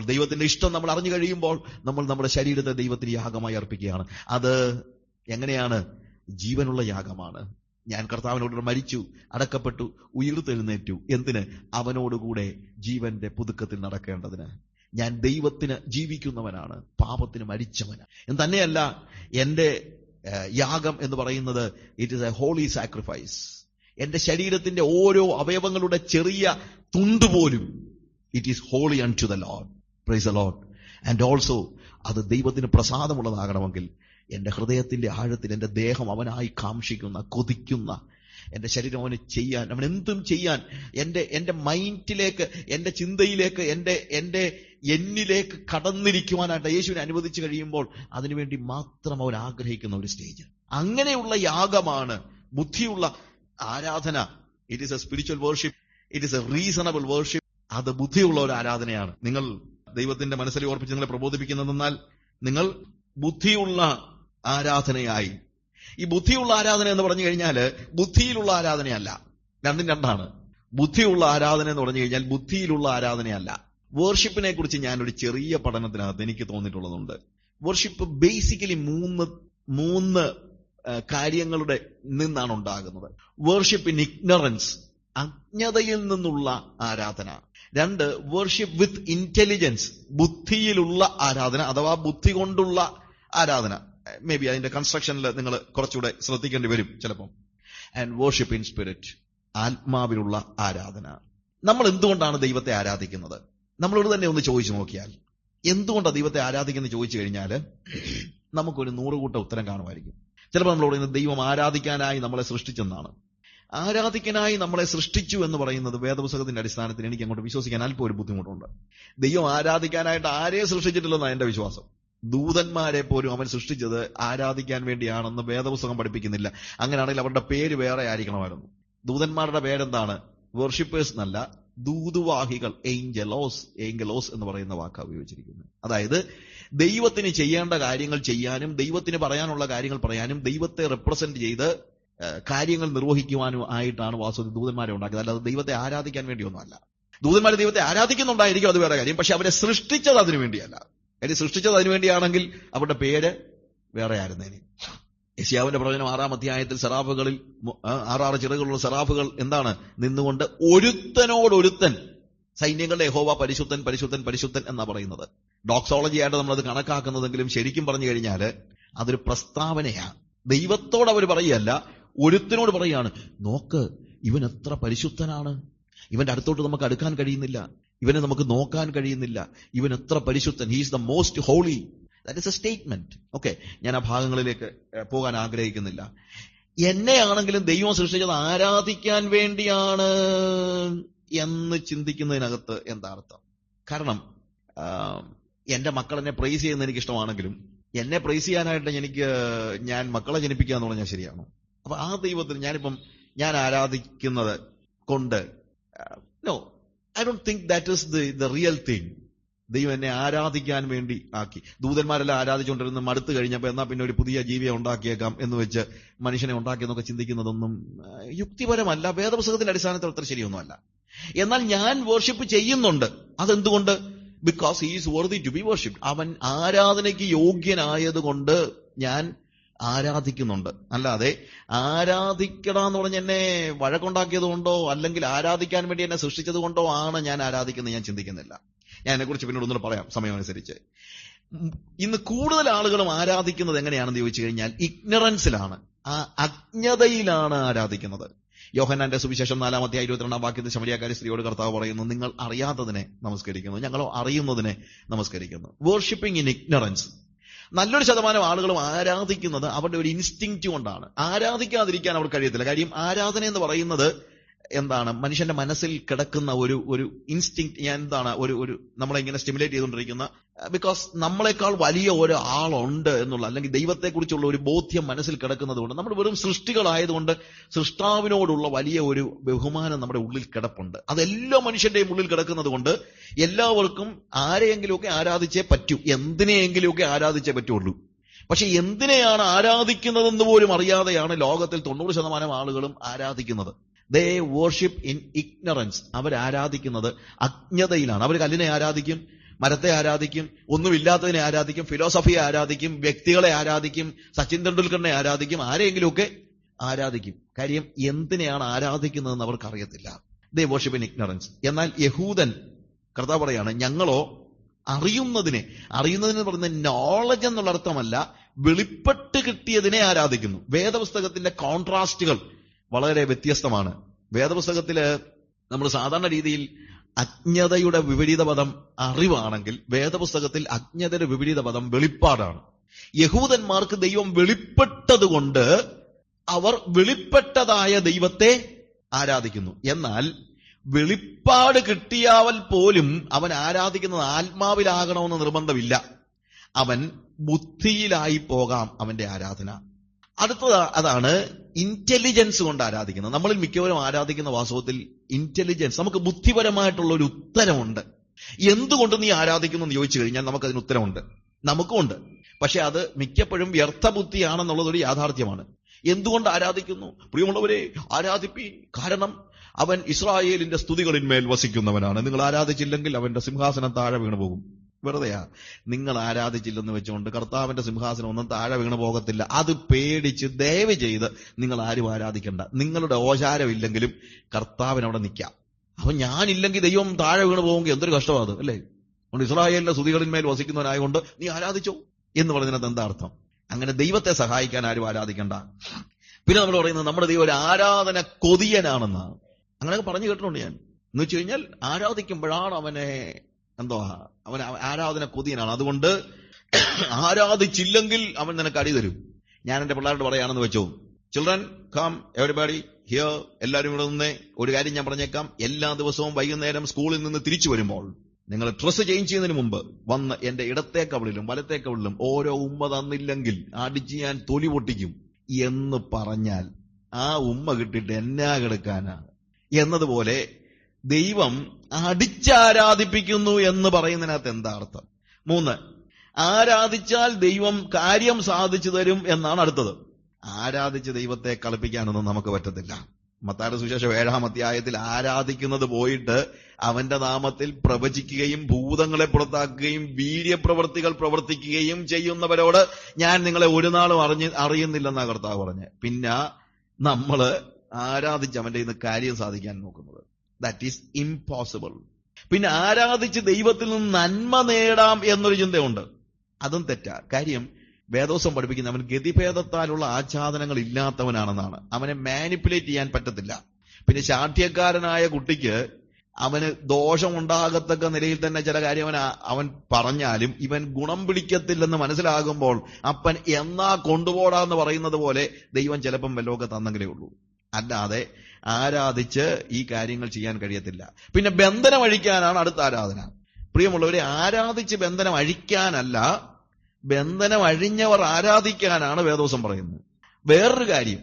അപ്പോൾ ദൈവത്തിന്റെ ഇഷ്ടം നമ്മൾ അറിഞ്ഞു കഴിയുമ്പോൾ നമ്മൾ നമ്മുടെ ശരീരത്തെ ദൈവത്തിന് യാഗമായി അർപ്പിക്കുകയാണ്. അത് എങ്ങനെയാണ്? ജീവനുള്ള യാഗമാണ്. ഞാൻ കർത്താവിനോട് മരിച്ചു അടക്കപ്പെട്ടു ഉയർത്തെഴുന്നേറ്റു. എന്തിന്? അവനോടുകൂടെ ജീവന്റെ പുതുക്കത്തിൽ നടക്കേണ്ടതിന്. ഞാൻ ദൈവത്തിന് ജീവിക്കുന്നവനാണ് പാപത്തിന് മരിച്ചവനാണ്. എന്ന് തന്നെയല്ല എന്റെ യാഗം എന്ന് പറയുന്നത് it is a holy sacrifice എന്റെ ശരീരത്തിന്റെ ഓരോ അവയവങ്ങളുടെ ചെറിയ തുണ്ടുപോലും it is holy unto the Lord praise Lord and also അത് ദൈവത്തിന് പ്രസാദമുള്ളതാകണമെങ്കിൽ എന്റെ ഹൃദയത്തിന്റെ ആഴത്തിൽ എന്റെ ദേഹം അവനായി കാംക്ഷിക്കുന്ന കൊതിക്കുന്ന എന്റെ ശരീരം അവന് ചെയ്യാൻ അവൻ എന്തും ചെയ്യാൻ എന്റെ എന്റെ മൈൻഡിലേക്ക് എന്റെ ചിന്തയിലേക്ക് എന്റെ എന്റെ എന്നിലേക്ക് കടന്നിരിക്കുവാനായിട്ട് യേശുവിനെ അനുവദിച്ചു കഴിയുമ്പോൾ അതിനുവേണ്ടി മാത്രം അവൻ ആഗ്രഹിക്കുന്ന ഒരു സ്റ്റേജ് അങ്ങനെയുള്ള യാഗമാണ് ബുദ്ധിയുള്ള ആരാധന. It is a spiritual worship it is a reasonable worship അത് ബുദ്ധിയുള്ള ഒരു ആരാധനയാണ്. നിങ്ങൾ ദൈവത്തിന്റെ മനസ്സിൽ ഓർപ്പിച്ച് നിങ്ങളെ പ്രബോധിപ്പിക്കുന്നതെന്നാൽ നിങ്ങൾ ബുദ്ധിയുള്ള ആരാധനയായി. ഈ ബുദ്ധിയുള്ള ആരാധന എന്ന് പറഞ്ഞു കഴിഞ്ഞാൽ ബുദ്ധിയിലുള്ള ആരാധനയല്ല. രണ്ടും രണ്ടാണ്. ബുദ്ധിയുള്ള ആരാധന എന്ന് പറഞ്ഞു കഴിഞ്ഞാൽ ബുദ്ധിയിലുള്ള ആരാധനയല്ല. വേർഷിപ്പിനെ കുറിച്ച് ഞാനൊരു ചെറിയ പഠനത്തിനകത്ത് എനിക്ക് തോന്നിയിട്ടുള്ളതുണ്ട്. വർഷിപ്പ് ബേസിക്കലി മൂന്ന് മൂന്ന് കാര്യങ്ങളുടെ നിന്നാണ് ഉണ്ടാകുന്നത്. വർഷിപ്പ് ഇൻ ഇഗ്നറൻസ് അജ്ഞതയിൽ നിന്നുള്ള ആരാധന. രണ്ട് വർഷിപ്പ് വിത്ത് ഇന്റലിജൻസ് ബുദ്ധിയിലുള്ള ആരാധന അഥവാ ബുദ്ധി കൊണ്ടുള്ള ആരാധന. മേ ബി അതിന്റെ കൺസ്ട്രക്ഷനിൽ നിങ്ങൾ കുറച്ചുകൂടെ ശ്രദ്ധിക്കേണ്ടി വരും ചിലപ്പം. ആൻഡ് വർഷിപ്പ് ഇൻ സ്പിരിറ്റ് ആത്മാവിലുള്ള ആരാധന. നമ്മൾ എന്തുകൊണ്ടാണ് ദൈവത്തെ ആരാധിക്കുന്നത്? നമ്മളോട് തന്നെ ഒന്ന് ചോദിച്ചു നോക്കിയാൽ. എന്തുകൊണ്ടാണ് ദൈവത്തെ ആരാധിക്കുന്നത് ചോദിച്ചു കഴിഞ്ഞാൽ നമുക്കൊരു നൂറുകൂട്ട ഉത്തരം കാണുമായിരിക്കും. ചിലപ്പോൾ നമ്മളോട് ദൈവം ആരാധിക്കാനായി നമ്മളെ സൃഷ്ടിച്ചെന്നാണ്. ആരാധിക്കാനായി നമ്മളെ സൃഷ്ടിച്ചു എന്ന് പറയുന്നത് വേദപുസ്തകത്തിന്റെ അടിസ്ഥാനത്തിൽ എനിക്ക് അങ്ങോട്ട് വിശ്വസിക്കാൻ അല്പം ഒരു ബുദ്ധിമുട്ടുണ്ട്. ദൈവം ആരാധിക്കാനായിട്ട് ആരെയും സൃഷ്ടിച്ചിട്ടില്ലെന്നാണ് എന്റെ വിശ്വാസം. ദൂതന്മാരെ പോലും അവൻ സൃഷ്ടിച്ചത് ആരാധിക്കാൻ വേണ്ടിയാണെന്ന് വേദപുസ്തകം പഠിപ്പിക്കുന്നില്ല. അങ്ങനെയാണെങ്കിൽ അവരുടെ പേര് വേറെ ആയിരിക്കണമായിരുന്നു. ദൂതന്മാരുടെ പേരെന്താണ്? വർഷിപ്പേഴ്സ് എന്നല്ല ദൂതുവാഹികൾ ഏഞ്ചലോസ് ഏഞ്ചലോസ് എന്ന് പറയുന്ന വാക്കാണ് ഉപയോഗിച്ചിരിക്കുന്നത്. അതായത് ദൈവത്തിന് ചെയ്യേണ്ട കാര്യങ്ങൾ ചെയ്യാനും ദൈവത്തിന് പറയാനുള്ള കാര്യങ്ങൾ പറയാനും ദൈവത്തെ റെപ്രസെന്റ് ചെയ്ത് കാര്യങ്ങൾ നിർവഹിക്കുവാനും ആയിട്ടാണ് വാസ്തവത്തിൽ ദൂതന്മാരെ ഉണ്ടാക്കിയത്. അല്ലാതെ ദൈവത്തെ ആരാധിക്കാൻ വേണ്ടിയൊന്നുമല്ല. ദൂതന്മാർ ദൈവത്തെ ആരാധിക്കുന്നുണ്ടായിരിക്കും അത് വേറെ കാര്യം. പക്ഷെ അവരെ സൃഷ്ടിച്ചത് അതിനു വേണ്ടിയല്ല. കാര്യം സൃഷ്ടിച്ചത് അതിനു വേണ്ടിയാണെങ്കിൽ അവരുടെ പേര് വേറെ ആയിരുന്നേനെ യശിയാവിന്റെ പ്രവചനം ആറാം അധ്യായത്തിൽ സെറാഫുകളിൽ ആറാറ് ചിറകുള്ള സെറാഫുകൾ എന്താണ്? നിന്നുകൊണ്ട് ഒരുത്തനോടൊരുത്തൻ സൈന്യങ്ങളുടെ യഹോവ പരിശുദ്ധൻ പരിശുദ്ധൻ പരിശുദ്ധൻ എന്നാ പറയുന്നത്. ഡോക്സോളജി ആയിട്ട് നമ്മളത് കണക്കാക്കുന്നതെങ്കിലും ശരിക്കും പറഞ്ഞു കഴിഞ്ഞാൽ അതൊരു പ്രസ്താവനയാണ് ദൈവത്തോട് അവർ പറയുകയല്ല ഒരുത്തനോട് പറയാണ് നോക്ക് ഇവൻ എത്ര പരിശുദ്ധനാണ്. ഇവന്റെ അടുത്തോട്ട് നമുക്ക് അടുക്കാൻ കഴിയുന്നില്ല. ഇവനെ നമുക്ക് നോക്കാൻ കഴിയുന്നില്ല. ഇവൻ എത്ര പരിശുദ്ധൻ. He's the most holy that is a statement okay ഞാൻ ആ ഭാഗങ്ങളിലേക്ക് പോകാൻ ആഗ്രഹിക്കുന്നില്ല. എന്നെയാണെങ്കിലും ദൈവം സൃഷ്ടിച്ചത് ആരാധിക്കാൻ വേണ്ടിയാണ് എന്ന് ചിന്തിക്കുന്നതിനകത്ത് എന്താ അർത്ഥം? കാരണം എന്റെ മക്കൾ എന്നെ പ്രൈസ് ചെയ്യുന്ന എനിക്ക് ഇഷ്ടമാണെങ്കിലും എന്നെ പ്രൈസ് ചെയ്യാനായിട്ട് എനിക്ക് ഞാൻ മക്കളെ ജനിപ്പിക്കുക എന്ന് പറഞ്ഞാൽ ശരിയാണോ? അപ്പൊ ആ ദൈവത്തിന് ഞാനിപ്പം ഞാൻ ആരാധിക്കുന്നത് കൊണ്ട് no I don't think that is the the real thing ദൈവം എന്നെ ആരാധിക്കാൻ വേണ്ടി ആക്കി. ദൂതന്മാരെല്ലാം ആരാധിച്ചുകൊണ്ടിരുന്ന് മടുത്തു കഴിഞ്ഞപ്പോൾ എന്നാ പിന്നെ ഒരു പുതിയ ജീവിയെ ഉണ്ടാക്കിയേക്കാം എന്ന് വെച്ച് മനുഷ്യനെ ഉണ്ടാക്കിയെന്നൊക്കെ ചിന്തിക്കുന്നതൊന്നും യുക്തിപരമല്ല വേദപുസ്തകത്തിന്റെ അടിസ്ഥാനത്തിൽ അത്ര ശരിയൊന്നുമല്ല. എന്നാൽ ഞാൻ വർഷിപ്പ് ചെയ്യുന്നുണ്ട്. അതെന്തുകൊണ്ട്? Because is worthy to be worship അവൻ ആരാധനയ്ക്ക് യോഗ്യനായതുകൊണ്ട് ഞാൻ ആരാധിക്കുന്നുണ്ട്. അല്ലാതെ ആരാധിക്കണം എന്ന് പറഞ്ഞ് എന്നെ വഴക്കുണ്ടാക്കിയത് കൊണ്ടോ അല്ലെങ്കിൽ ആരാധിക്കാൻ വേണ്ടി എന്നെ സൃഷ്ടിച്ചത് കൊണ്ടോ ആണ് ഞാൻ ആരാധിക്കുന്നത് ഞാൻ ചിന്തിക്കുന്നില്ല. ഞാൻ അതിനെക്കുറിച്ച് പിന്നീട് ഒന്നുകൂടെ പറയാം സമയമനുസരിച്ച്. ഇന്ന് കൂടുതൽ ആളുകളും ആരാധിക്കുന്നത് എങ്ങനെയാണെന്ന് ചോദിച്ചു കഴിഞ്ഞാൽ ഇഗ്നറൻസിലാണ്. ആ അജ്ഞതയിലാണ് ആരാധിക്കുന്നത്. യോഹനാന്റെ സുവിശേഷം നാലാമത്തെ ഇരുപത്തിരണ്ടാം വാക്യത്തിൽ ശമരിയാക്കാരി സ്ത്രീയോട് കർത്താവ് പറയുന്നു നിങ്ങൾ അറിയാത്തതിനെ നമസ്കരിക്കുന്നു. ഞങ്ങളോ അറിയുന്നതിനെ നമസ്കരിക്കുന്നു. വേർഷിപ്പിംഗ് ഇൻ ഇഗ്നറൻസ് നല്ലൊരു ശതമാനം ആളുകളും ആരാധിക്കുന്നത് അവരുടെ ഒരു ഇൻസ്റ്റിങ്ക്റ്റ് കൊണ്ടാണ്. ആരാധിക്കാതിരിക്കാൻ അവർ കഴിയത്തില്ല. കാര്യം ആരാധന എന്ന് പറയുന്നത് എന്താണ് മനുഷ്യന്റെ മനസ്സിൽ കിടക്കുന്ന ഒരു ഒരു ഇൻസ്റ്റിങ് ഞാൻ എന്താണ് ഒരു ഒരു നമ്മളെ ഇങ്ങനെ സ്റ്റിമുലേറ്റ് ചെയ്തുകൊണ്ടിരിക്കുന്ന ബിക്കോസ് നമ്മളെക്കാൾ വലിയ ഒരാളുണ്ട് എന്നുള്ള അല്ലെങ്കിൽ ദൈവത്തെക്കുറിച്ചുള്ള ഒരു ബോധ്യം മനസ്സിൽ കിടക്കുന്നതുകൊണ്ട് നമ്മൾ വെറും സൃഷ്ടികളായതുകൊണ്ട് സൃഷ്ടാവിനോടുള്ള വലിയ ഒരു ബഹുമാനം നമ്മുടെ ഉള്ളിൽ കിടപ്പുണ്ട്. അതെല്ലാ മനുഷ്യന്റെയും ഉള്ളിൽ കിടക്കുന്നത് കൊണ്ട് എല്ലാവർക്കും ആരെയെങ്കിലുമൊക്കെ ആരാധിച്ചേ പറ്റൂ. എന്തിനെയെങ്കിലുമൊക്കെ ആരാധിച്ചേ പറ്റുള്ളൂ. പക്ഷെ എന്തിനെയാണ് ആരാധിക്കുന്നതെന്ന് പോലും അറിയാതെയാണ് ലോകത്തിൽ തൊണ്ണൂറ് ശതമാനം ആളുകളും ആരാധിക്കുന്നത്. ദേ വർഷിപ്പ് ഇൻ ഇഗ്നറൻസ് അവർ ആരാധിക്കുന്നത് അജ്ഞതയിലാണ്. അവർ കല്ലിനെ ആരാധിക്കും മരത്തെ ആരാധിക്കും ഒന്നുമില്ലാത്തതിനെ ആരാധിക്കും ഫിലോസഫിയെ ആരാധിക്കും വ്യക്തികളെ ആരാധിക്കും സച്ചിൻ തെണ്ടുൽക്കറിനെ ആരാധിക്കും ആരെയെങ്കിലുമൊക്കെ ആരാധിക്കും. കാര്യം എന്തിനെയാണ് ആരാധിക്കുന്നതെന്ന് അവർക്കറിയത്തില്ല. ദേ വർഷിപ്പ് ഇൻ ഇഗ്നറൻസ് എന്നാൽ യഹൂദൻ കർത്താവ് പറയാണ് ഞങ്ങളോ അറിയുന്നതിനെ അറിയുന്നതിന് പറയുന്ന നോളജ് എന്നുള്ള അർത്ഥമല്ല വെളിപ്പെട്ട് കിട്ടിയതിനെ ആരാധിക്കുന്നു. വേദപുസ്തകത്തിന്റെ കോൺട്രാസ്റ്റുകൾ വളരെ വ്യത്യസ്തമാണ്. വേദപുസ്തകത്തിൽ നമ്മൾ സാധാരണ രീതിയിൽ അജ്ഞതയുടെ വിപരീത പദം അറിവാണെങ്കിൽ വേദപുസ്തകത്തിൽ അജ്ഞതയുടെ വിപരീത പദം വെളിപ്പാടാണ്. യഹൂദന്മാർക്ക് ദൈവം വെളിപ്പെട്ടതുകൊണ്ട് അവർ വെളിപ്പെട്ടതായ ദൈവത്തെ ആരാധിക്കുന്നു. എന്നാൽ വെളിപ്പാട് കിട്ടിയാവൽ പോലും അവൻ ആരാധിക്കുന്നത് ആത്മാവിലാകണമെന്ന് നിർബന്ധമില്ല. അവൻ ബുദ്ധിയിലായി പോകാം അവന്റെ ആരാധന. അടുത്തത് അതാണ് ഇന്റലിജൻസ് കൊണ്ട് ആരാധിക്കുന്നത് നമ്മളിൽ മിക്കവരും ആരാധിക്കുന്ന വാസ്തവത്തിൽ ഇന്റലിജൻസ് നമുക്ക് ബുദ്ധിപരമായിട്ടുള്ള ഒരു ഉത്തരമുണ്ട്. എന്തുകൊണ്ട് നീ ആരാധിക്കുന്നു എന്ന് ചോദിച്ചു കഴിഞ്ഞാൽ നമുക്ക് നമുക്കതിന് ഉത്തരമുണ്ട്. നമുക്കുമുണ്ട് പക്ഷെ അത് മിക്കപ്പോഴും വ്യർത്ഥബുദ്ധിയാണെന്നുള്ളതൊരു യാഥാർത്ഥ്യമാണ്. എന്തുകൊണ്ട് ആരാധിക്കുന്നു? പ്രിയമുള്ളവരെ ആരാധിപ്പി. കാരണം അവൻ ഇസ്രായേലിന്റെ സ്തുതികളിന്മേൽ വസിക്കുന്നവനാണ്. നിങ്ങൾ ആരാധിച്ചില്ലെങ്കിൽ അവന്റെ സിംഹാസനം താഴെ വീണു പോകും വെറുതെയാ. നിങ്ങൾ ആരാധിച്ചില്ലെന്ന് വെച്ചുകൊണ്ട് കർത്താവിന്റെ സിംഹാസനം ഒന്നും താഴെ വീണ് പോകത്തില്ല. അത് പേടിച്ച് ദയവ് ചെയ്ത് നിങ്ങൾ ആരും ആരാധിക്കണ്ട. നിങ്ങളുടെ ഓചാരമില്ലെങ്കിലും കർത്താവിന് അവിടെ നിൽക്കാം. അപ്പൊ ഞാനില്ലെങ്കിൽ ദൈവം താഴെ വീണ് പോകുമെങ്കിൽ എന്തൊരു കഷ്ടമാണ് അത് അല്ലേ? അതുകൊണ്ട് ഇസ്രായേലിന്റെ സ്തുതികളിന്മേൽ വസിക്കുന്നവനായതുകൊണ്ട് നീ ആരാധിച്ചോ എന്ന് പറഞ്ഞതിനകത്ത് എന്താ അർത്ഥം? അങ്ങനെ ദൈവത്തെ സഹായിക്കാൻ ആരും ആരാധിക്കണ്ട. പിന്നെ നമ്മൾ പറയുന്നത് നമ്മുടെ ദൈവം ഒരു ആരാധന കൊതിയനാണെന്നാണ്. അങ്ങനെയൊക്കെ പറഞ്ഞു കേട്ടിട്ടുണ്ട് ഞാൻ. എന്ന് വെച്ച് കഴിഞ്ഞാൽ ആരാധിക്കുമ്പോഴാണ് അവനെ എന്തോ അവൻ ആരാധന കൊതിയനാണ് അതുകൊണ്ട് ആരാധിച്ചില്ലെങ്കിൽ അവൻ നിനക്ക് അടി തരും. ഞാൻ എന്റെ പിള്ളേരോട് പറയാണെന്ന് വെച്ചോ. ചിൽഡ്രൻ കം എവരിബാഡി ഹിയർ എല്ലാവരും ഇവിടെ നിന്ന്. ഒരു കാര്യം ഞാൻ പറഞ്ഞേക്കാം. എല്ലാ ദിവസവും വൈകുന്നേരം സ്കൂളിൽ നിന്ന് തിരിച്ചു വരുമ്പോൾ നിങ്ങൾ ഡ്രസ്സ് ചേഞ്ച് ചെയ്യുന്നതിന് മുമ്പ് വന്ന് എന്റെ ഇടത്തെ കവിളിലും ഓരോ ഉമ്മ തന്നില്ലെങ്കിൽ അടിച്ച് ഞാൻ തൊലി പൊട്ടിക്കും. എന്ന് പറഞ്ഞാൽ ആ ഉമ്മ കിട്ടിയിട്ട് എന്നാ കിടക്കാനാണ് എന്നതുപോലെ ദൈവം അടിച്ചാരാധിപ്പിക്കുന്നു എന്ന് പറയുന്നതിനകത്ത് എന്താ അർത്ഥം? മൂന്ന് ആരാധിച്ചാൽ ദൈവം കാര്യം സാധിച്ചു തരും എന്നാണ് അടുത്തത്. ആരാധിച്ച് ദൈവത്തെ കളിപ്പിക്കാനൊന്നും നമുക്ക് പറ്റത്തില്ല. മത്താര സുശേഷം ഏഴാം അധ്യായത്തിൽ ആരാധിക്കുന്നത് പോയിട്ട് അവന്റെ നാമത്തിൽ പ്രവചിക്കുകയും ഭൂതങ്ങളെ പുറത്താക്കുകയും വീര്യപ്രവർത്തികൾ പ്രവർത്തിക്കുകയും ചെയ്യുന്നവരോട് ഞാൻ നിങ്ങളെ ഒരു നാളും അറിഞ്ഞ് അറിയുന്നില്ലെന്നാ കർത്താവ് പറഞ്ഞ് പിന്നെ നമ്മൾ ആരാധിച്ച് അവന്റെ ഇന്ന് കാര്യം സാധിക്കാൻ നോക്കുന്നത്. ദാറ്റ് ഈസ് ഇംപോസിബിൾ പിന്നെ ആരാധിച്ച് ദൈവത്തിൽ നിന്ന് നന്മ നേടാം എന്നൊരു ചിന്തയുണ്ട്. അതും തെറ്റാ. കാര്യം വേദോസം പഠിപ്പിക്കുന്ന അവൻ ഗതിഭേദത്താലുള്ള ആച്ഛാദനങ്ങൾ ഇല്ലാത്തവനാണെന്നാണ്. അവനെ മാനിപ്പുലേറ്റ് ചെയ്യാൻ പറ്റത്തില്ല. പിന്നെ ശാഠ്യക്കാരനായ കുട്ടിക്ക് അവന് ദോഷം ഉണ്ടാകത്തക്ക നിലയിൽ തന്നെ ചില കാര്യം അവൻ അവൻ പറഞ്ഞാലും ഇവൻ ഗുണം പിടിക്കത്തില്ലെന്ന് മനസ്സിലാകുമ്പോൾ അപ്പൻ എന്നാ കൊണ്ടുപോടാന്ന് പറയുന്നത് പോലെ ദൈവം ചിലപ്പം വല്ലതൊക്കെ തന്നെങ്കിലേ ഉള്ളൂ. അല്ലാതെ ആരാധിച്ച് ഈ കാര്യങ്ങൾ ചെയ്യാൻ കഴിയത്തില്ല. പിന്നെ ബന്ധനം അഴിക്കാനാണ് അടുത്ത ആരാധന. പ്രിയമുള്ളവരെ ആരാധിച്ച് ബന്ധനം അഴിക്കാനല്ല ബന്ധനം അഴിഞ്ഞവർ ആരാധിക്കാനാണ് വേദോസം പറയുന്നത്. വേറൊരു കാര്യം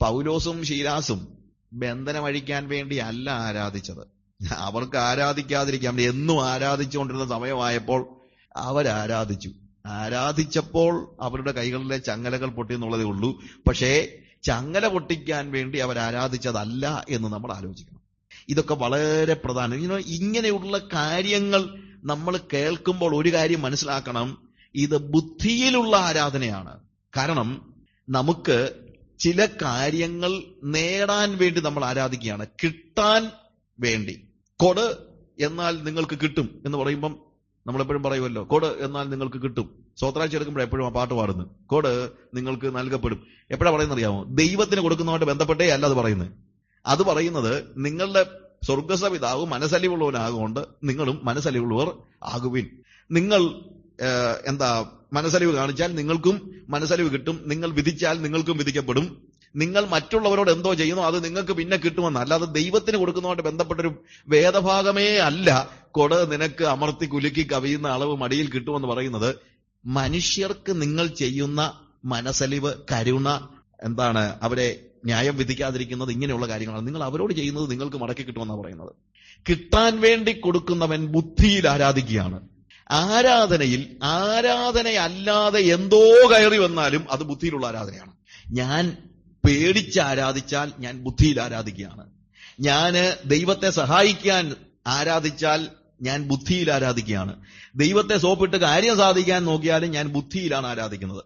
പൗലോസും ശീലാസും ബന്ധനം അഴിക്കാൻ വേണ്ടി അല്ല ആരാധിച്ചത്. അവർക്ക് ആരാധിക്കാതിരിക്കാൻ എന്നും ആരാധിച്ചുകൊണ്ടിരുന്ന സമയമായപ്പോൾ അവരാരാധിച്ചു. ആരാധിച്ചപ്പോൾ അവരുടെ കൈകളിലെ ചങ്ങലകൾ പൊട്ടി എന്നുള്ളതേ ഉള്ളൂ. പക്ഷേ ചങ്ങല പൊട്ടിക്കാൻ വേണ്ടി അവർ ആരാധിച്ചതല്ല എന്ന് നമ്മൾ ആലോചിക്കണം. ഇതൊക്കെ വളരെ പ്രധാനം. ഇങ്ങനെ ഇങ്ങനെയുള്ള കാര്യങ്ങൾ നമ്മൾ കേൾക്കുമ്പോൾ ഒരു കാര്യം മനസ്സിലാക്കണം. ഇത് ബുദ്ധിയിലുള്ള ആരാധനയാണ്. കാരണം നമുക്ക് ചില കാര്യങ്ങൾ നേടാൻ വേണ്ടി നമ്മൾ ആരാധിക്കുകയാണ്. കിട്ടാൻ വേണ്ടി. കൊട് എന്നാൽ നിങ്ങൾക്ക് കിട്ടും എന്ന് പറയുമ്പം നമ്മളെപ്പോഴും പറയുമല്ലോ കൊട് എന്നാൽ നിങ്ങൾക്ക് കിട്ടും. സ്വത്രാഴ്ച എടുക്കുമ്പോൾ എപ്പോഴും ആ പാട്ട് പാടുന്നു കോട് നിങ്ങൾക്ക് നൽകപ്പെടും. എപ്പോഴാ പറയുന്നത് അറിയാമോ? ദൈവത്തിന് കൊടുക്കുന്നതുമായിട്ട് ബന്ധപ്പെട്ടേ അല്ല അത് പറയുന്നത്. അത് പറയുന്നത് നിങ്ങളുടെ സ്വർഗസപിതാവ് മനസ്സലിവുള്ളവനാകൊണ്ട് നിങ്ങളും മനസ്സലിവുള്ളവർ ആകുവിൻ. നിങ്ങൾ എന്താ മനസ്സലിവ് കാണിച്ചാൽ നിങ്ങൾക്കും മനസ്സലിവ് കിട്ടും. നിങ്ങൾ വിധിച്ചാൽ നിങ്ങൾക്കും വിധിക്കപ്പെടും. നിങ്ങൾ മറ്റുള്ളവരോട് എന്തോ ചെയ്യുന്നു അത് നിങ്ങൾക്ക് പിന്നെ കിട്ടുമെന്ന്. അല്ലാതെ ദൈവത്തിന് കൊടുക്കുന്നതുമായിട്ട് ബന്ധപ്പെട്ടൊരു വേദഭാഗമേ അല്ല. കൊട നിനക്ക് അമർത്തി കുലുക്കി കവിയുന്ന അളവ് മടിയിൽ കിട്ടുമെന്ന് പറയുന്നത് മനുഷ്യർക്ക് നിങ്ങൾ ചെയ്യുന്ന മനസ്സലിവ് കരുണ എന്താണ് അവരെ ന്യായം വിധിക്കാതിരിക്കുന്നത് ഇങ്ങനെയുള്ള കാര്യങ്ങളാണ്. നിങ്ങൾ അവരോട് ചെയ്യുന്നത് നിങ്ങൾക്ക് മടക്കി കിട്ടുമെന്നാണ് പറയുന്നത്. കിട്ടാൻ വേണ്ടി കൊടുക്കുന്നവൻ ബുദ്ധിയിൽ ആരാധിക്കുകയാണ്. ആരാധനയിൽ ആരാധനയല്ലാതെ എന്തോ കയറി വന്നാലും അത് ബുദ്ധിയിലുള്ള ആരാധനയാണ്. ഞാൻ പേടിച്ച് ആരാധിച്ചാൽ ഞാൻ ബുദ്ധിയിൽ ആരാധിക്കുകയാണ്. ഞാൻ ദൈവത്തെ സഹായിക്കാൻ ആരാധിച്ചാൽ ഞാൻ ബുദ്ധിയിൽ ആരാധിക്കുകയാണ്. ദൈവത്തെ സോപ്പിട്ട് കാര്യം സാധിക്കാൻ നോക്കിയാലും ഞാൻ ബുദ്ധിയിലാണ് ആരാധിക്കുന്നത്.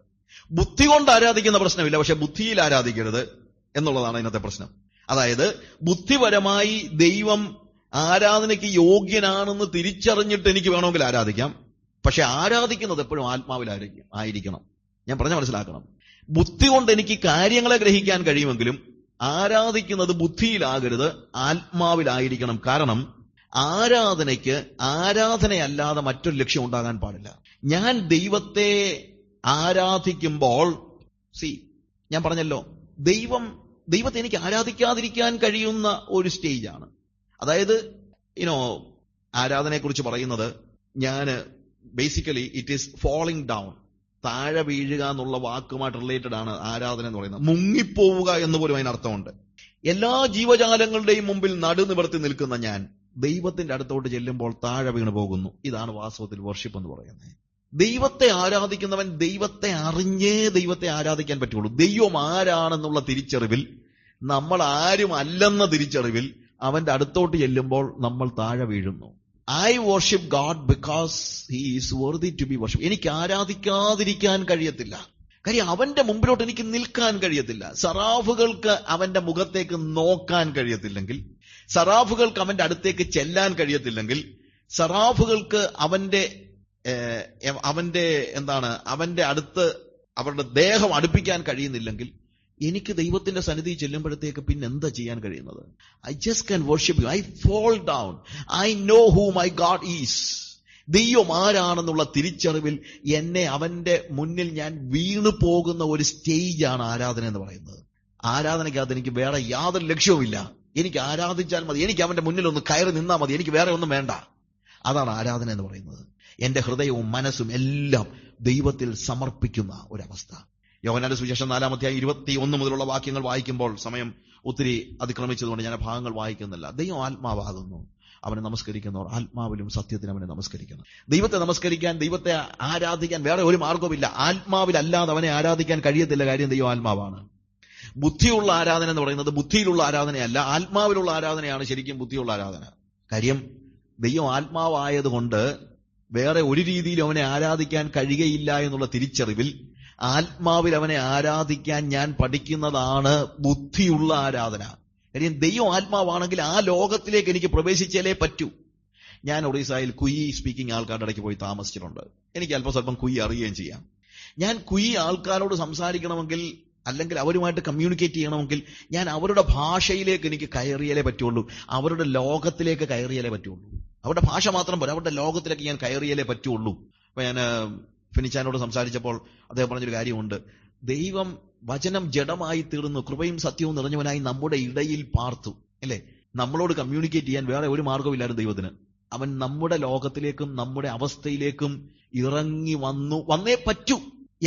ബുദ്ധി കൊണ്ട് ആരാധിക്കുന്ന പ്രശ്നമില്ല പക്ഷെ ബുദ്ധിയിൽ ആരാധിക്കരുത് എന്നുള്ളതാണ് ഇന്നത്തെ പ്രശ്നം. അതായത് ബുദ്ധിപരമായി ദൈവം ആരാധനയ്ക്ക് യോഗ്യനാണെന്ന് തിരിച്ചറിഞ്ഞിട്ട് എനിക്ക് വേണമെങ്കിൽ ആരാധിക്കാം. പക്ഷെ ആരാധിക്കുന്നത് എപ്പോഴും ആത്മാവിലായിരിക്കും ആയിരിക്കണം. ഞാൻ പറഞ്ഞ മനസ്സിലാക്കണം. ബുദ്ധി കൊണ്ട് എനിക്ക് കാര്യങ്ങളെ ഗ്രഹിക്കാൻ കഴിയുമെങ്കിലും ആരാധിക്കുന്നത് ബുദ്ധിയിലാകരുത് ആത്മാവിലായിരിക്കണം കാരണം ആരാധനയ്ക്ക് ആരാധനയല്ലാതെ മറ്റൊരു ലക്ഷ്യം ഉണ്ടാകാൻ പാടില്ല. ഞാൻ ദൈവത്തെ ആരാധിക്കുമ്പോൾ സി ഞാൻ പറഞ്ഞല്ലോ ദൈവം ദൈവത്തെ എനിക്ക് ആരാധിക്കാതിരിക്കാൻ കഴിയുന്ന ഒരു സ്റ്റേജാണ് അതായത് യുനോ ആരാധനയെക്കുറിച്ച് പറയുന്നത് ഞാൻ basically it is falling down താഴെ വീഴുക എന്നുള്ള വാക്കുമായിട്ട് റിലേറ്റഡ് ആണ് ആരാധന എന്ന് പറയുന്നത്. മുങ്ങിപ്പോവുക എന്ന് പോലും അതിനർത്ഥമുണ്ട്. എല്ലാ ജീവജാലങ്ങളുടെയും മുമ്പിൽ നടുനിവർത്തി നിൽക്കുന്ന ഞാൻ ദൈവത്തിന്റെ അടുത്തോട്ട് ചെല്ലുമ്പോൾ താഴെ വീണ് പോകുന്നു. ഇതാണ് വാസ്തവത്തിൽ വർഷിപ്പ് എന്ന് പറയുന്നത്. ദൈവത്തെ ആരാധിക്കുന്നവൻ ദൈവത്തെ അറിഞ്ഞേ ദൈവത്തെ ആരാധിക്കാൻ പറ്റുള്ളൂ. ദൈവം ആരാണെന്നുള്ള തിരിച്ചറിവിൽ നമ്മൾ ആരും അല്ലെന്ന തിരിച്ചറിവിൽ അവന്റെ അടുത്തോട്ട് ചെല്ലുമ്പോൾ നമ്മൾ താഴെ വീഴുന്നു. I worship God because he is to be worship എനിക്ക് ആരാധിക്കാതിരിക്കാൻ കഴിയത്തില്ല. കാര്യം അവന്റെ മുമ്പിലോട്ട് എനിക്ക് നിൽക്കാൻ കഴിയത്തില്ല. സറാഫുകൾക്ക് അവന്റെ മുഖത്തേക്ക് നോക്കാൻ കഴിയത്തില്ലെങ്കിൽ സറാഫുകൾക്ക് അവന്റെ അടുത്തേക്ക് ചെല്ലാൻ കഴിയത്തില്ലെങ്കിൽ സറാഫുകൾക്ക് അവന്റെ അവന്റെ എന്താണ് അവന്റെ അടുത്ത് അവരുടെ ദേഹം അടുപ്പിക്കാൻ കഴിയുന്നില്ലെങ്കിൽ എനിക്ക് ദൈവത്തിന്റെ സന്നിധി ചെല്ലുമ്പോഴത്തേക്ക് പിന്നെ എന്താ ചെയ്യാൻ കഴിയുന്നത്? I just can worship you I fall down I know who my God is ദൈവം ആരാണെന്നുള്ള തിരിച്ചറിവിൽ എന്നെ അവന്റെ മുന്നിൽ ഞാൻ വീണു പോകുന്ന ഒരു സ്റ്റേജാണ് ആരാധന എന്ന് പറയുന്നത്. ആരാധനയ്ക്കകത്ത് എനിക്ക് വേറെ യാതൊരു ലക്ഷ്യവുമില്ല. എനിക്ക് ആരാധിച്ചാൽ മതി. എനിക്ക് അവന്റെ മുന്നിൽ ഒന്ന് കയറി നിന്നാൽ മതി. എനിക്ക് വേറെ ഒന്നും വേണ്ട. അതാണ് ആരാധന എന്ന് പറയുന്നത്. എന്റെ ഹൃദയവും മനസ്സും എല്ലാം ദൈവത്തിൽ സമർപ്പിക്കുന്ന ഒരവസ്ഥ. യോഹനാന്റെ സുവിശേഷം നാലാമത്തെ ഇരുപത്തി ഒന്ന് മുതലുള്ള വാക്യങ്ങൾ വായിക്കുമ്പോൾ സമയം ഒത്തിരി അതിക്രമിച്ചതുകൊണ്ട് ഞാൻ ഭാഗങ്ങൾ വായിക്കുന്നില്ല. ദൈവം ആത്മാവാകുന്നു. അവനെ നമസ്കരിക്കുന്നവർ ആത്മാവിലും സത്യത്തിന് അവനെ നമസ്കരിക്കുന്നു. ദൈവത്തെ നമസ്കരിക്കാൻ ദൈവത്തെ ആരാധിക്കാൻ വേറെ ഒരു മാർഗവുമില്ല ആത്മാവിലല്ലാതെ അവനെ ആരാധിക്കാൻ കഴിയത്തില്ല കാര്യം ദൈവം ആത്മാവാണ്. ബുദ്ധിയുള്ള ആരാധന എന്ന് പറയുന്നത് ബുദ്ധിയിലുള്ള ആരാധനയല്ല ആത്മാവിലുള്ള ആരാധനയാണ് ശരിക്കും ബുദ്ധിയുള്ള ആരാധന. കാര്യം ദൈവം ആത്മാവായതുകൊണ്ട് വേറെ ഒരു രീതിയിലും അവനെ ആരാധിക്കാൻ കഴിയയില്ല എന്നുള്ള തിരിച്ചറിവിൽ ആത്മാവിൽ അവനെ ആരാധിക്കാൻ ഞാൻ പഠിക്കുന്നതാണ് ബുദ്ധിയുള്ള ആരാധന. കാര്യം ദൈവം ആത്മാവാണെങ്കിൽ ആ ലോകത്തിലേക്ക് എനിക്ക് പ്രവേശിച്ചാലേ പറ്റൂ. ഞാൻ ഒറീസയിൽ കുയി സ്പീക്കിംഗ് ആൾക്കാരുടെ ഇടയ്ക്ക് പോയി താമസിച്ചിട്ടുണ്ട്. എനിക്ക് അല്പം സ്വല്പം കുയി അറിയുകയും ചെയ്യാം. ഞാൻ കുയി ആൾക്കാരോട് സംസാരിക്കണമെങ്കിൽ അല്ലെങ്കിൽ അവരുമായിട്ട് കമ്മ്യൂണിക്കേറ്റ് ചെയ്യണമെങ്കിൽ ഞാൻ അവരുടെ ഭാഷയിലേക്ക് എനിക്ക് കയറിയാലേ പറ്റുള്ളൂ. അവരുടെ ലോകത്തിലേക്ക് കയറിയാലേ പറ്റുള്ളൂ. അവരുടെ ഭാഷ മാത്രം പോരാ അവരുടെ ലോകത്തിലേക്ക് ഞാൻ കയറിയാലേ പറ്റുള്ളൂ. അപ്പൊ ഞാൻ ഫിനിച്ചാനോട് സംസാരിച്ചപ്പോൾ അദ്ദേഹം പറഞ്ഞൊരു കാര്യമുണ്ട്. ദൈവം വചനം ജഡമായി തീർന്നു കൃപയും സത്യവും നിറഞ്ഞവനായി നമ്മുടെ ഇടയിൽ പാർത്തു. അല്ലേ? നമ്മളോട് കമ്മ്യൂണിക്കേറ്റ് ചെയ്യാൻ വേറെ ഒരു മാർഗമില്ലായിരുന്നു ദൈവത്തിന്. അവൻ നമ്മുടെ ലോകത്തിലേക്കും നമ്മുടെ അവസ്ഥയിലേക്കും ഇറങ്ങി വന്നു. വന്നേ പറ്റൂ.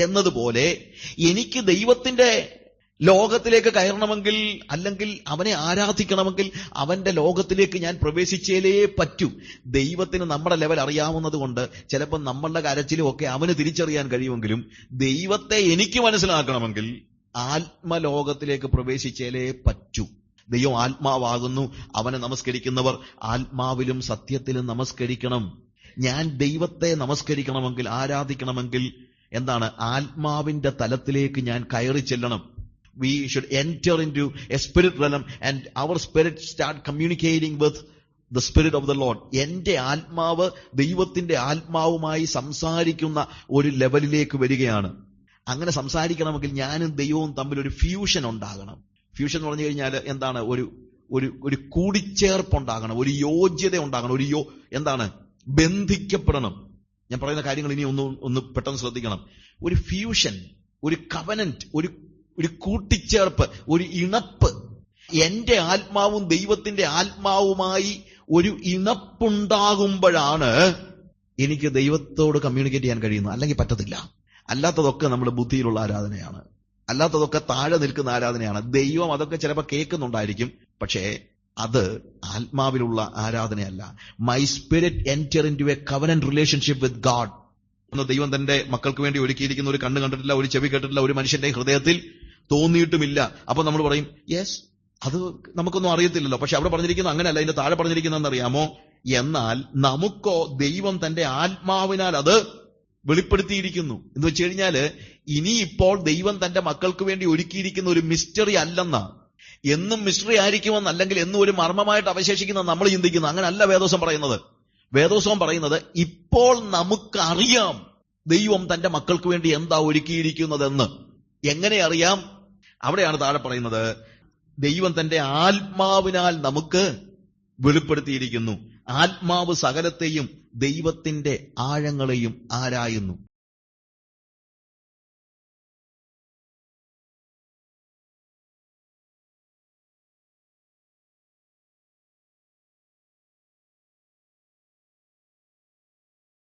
എന്നതുപോലെ എനിക്ക് ദൈവത്തിന്റെ ലോകത്തിലേക്ക് കയറണമെങ്കിൽ അല്ലെങ്കിൽ അവനെ ആരാധിക്കണമെങ്കിൽ അവന്റെ ലോകത്തിലേക്ക് ഞാൻ പ്രവേശിച്ചേലേ പറ്റൂ. ദൈവത്തിന് നമ്മുടെ ലെവൽ അറിയാവുന്നത് കൊണ്ട് ചിലപ്പോൾ നമ്മളുടെ കരച്ചിലും ഒക്കെ അവന് തിരിച്ചറിയാൻ കഴിയുമെങ്കിലും ദൈവത്തെ എനിക്ക് മനസ്സിലാക്കണമെങ്കിൽ ആത്മലോകത്തിലേക്ക് പ്രവേശിച്ചേലേ പറ്റൂ. ദൈവം ആത്മാവാകുന്നു അവനെ നമസ്കരിക്കുന്നവർ ആത്മാവിലും സത്യത്തിലും നമസ്കരിക്കണം. ഞാൻ ദൈവത്തെ നമസ്കരിക്കണമെങ്കിൽ ആരാധിക്കണമെങ്കിൽ എന്താണ്? ആത്മാവിന്റെ തലത്തിലേക്ക് ഞാൻ കയറി ചെല്ലണം. We should enter into a spirit realm and our spirit start communicating with the spirit of the Lord എന്റെ ആത്മാവ് ദൈവത്തിന്റെ ആത്മാവുമായി സംസാരിക്കുന്ന ഒരു ലെവലിലേക്ക് വരികയാണ്. അങ്ങനെ സംസാരിക്കണമെങ്കിൽ ഞാനും ദൈവവും തമ്മിൽ ഒരു ഫ്യൂഷൻ ഉണ്ടാകണം. ഫ്യൂഷൻ എന്ന് പറഞ്ഞു കഴിഞ്ഞാൽ എന്താണ്? ഒരു ഒരു ഒരു കൂടിച്ചേർപ്പ് ഉണ്ടാകണം. ഒരു യോഗ്യത ഉണ്ടാകണം. ഒരു യോ എന്താണ്? ബന്ധിക്കപ്പെടണം. ഞാൻ പറയുന്ന കാര്യങ്ങൾ ഇനി ഒന്ന് ഒന്ന് പെട്ടെന്ന് ശ്രദ്ധിക്കണം. ഒരു ഫ്യൂഷൻ ഒരു കവനന്റ് ഒരു ഒരു കൂട്ടിച്ചേർപ്പ് ഒരു ഇണപ്പ് എന്റെ ആത്മാവും ദൈവത്തിന്റെ ആത്മാവുമായി ഒരു ഇണപ്പുണ്ടാകുമ്പോഴാണ് എനിക്ക് ദൈവത്തോട് കമ്മ്യൂണിക്കേറ്റ് ചെയ്യാൻ കഴിയുന്നത്. അല്ലെങ്കിൽ പറ്റത്തില്ല. അല്ലാത്തതൊക്കെ നമ്മുടെ ബുദ്ധിയിലുള്ള ആരാധനയാണ്. അല്ലാത്തതൊക്കെ താഴെ നിൽക്കുന്ന ആരാധനയാണ്. ദൈവം അതൊക്കെ ചിലപ്പോൾ കേൾക്കുന്നുണ്ടായിരിക്കും. പക്ഷേ അത് ആത്മാവിലുള്ള ആരാധനയല്ല. My spirit enter into a covenant relationship with God എന്ന് ദൈവം തന്റെ മക്കൾക്ക് വേണ്ടി ഒരുക്കിയിരിക്കുന്ന ഒരു കണ്ണ് കണ്ടിട്ടില്ല ഒരു ചെവി കേട്ടിട്ടില്ല ഒരു മനുഷ്യന്റെ ഹൃദയത്തിൽ തോന്നിയിട്ടുമില്ല. അപ്പൊ നമ്മൾ പറയും യെസ് അത് നമുക്കൊന്നും അറിയത്തില്ലല്ലോ. പക്ഷെ അവിടെ പറഞ്ഞിരിക്കുന്നത് അങ്ങനെയല്ല. അതിന്റെ താഴെ പറഞ്ഞിരിക്കുന്ന അറിയാമോ? എന്നാൽ നമുക്കോ ദൈവം തന്റെ ആത്മാവിനാൽ അത് വെളിപ്പെടുത്തിയിരിക്കുന്നു. എന്ന് വെച്ച് കഴിഞ്ഞാൽ ഇനിയിപ്പോൾ ദൈവം തന്റെ മക്കൾക്ക് വേണ്ടി ഒരുക്കിയിരിക്കുന്ന ഒരു മിസ്റ്ററി അല്ലെന്ന. എന്നും മിസ്റ്ററി ആയിരിക്കുമെന്ന് അല്ലെങ്കിൽ എന്നും ഒരു മർമ്മമായിട്ട് അവശേഷിക്കുന്ന നമ്മൾ ചിന്തിക്കുന്നു. അങ്ങനല്ല വേദോസം പറയുന്നത്. വേദോസവം പറയുന്നത് ഇപ്പോൾ നമുക്കറിയാം ദൈവം തന്റെ മക്കൾക്ക് വേണ്ടി എന്താ ഒരുക്കിയിരിക്കുന്നതെന്ന്. എങ്ങനെ അറിയാം? അവിടെയാണ് താഴെ പറയുന്നത് ദൈവം തന്റെ ആത്മാവിനാൽ നമുക്ക് വെളിപ്പെടുത്തിയിരിക്കുന്നു. ആത്മാവ് സകലത്തെയും ദൈവത്തിന്റെ ആഴങ്ങളെയും ആരായുന്നു.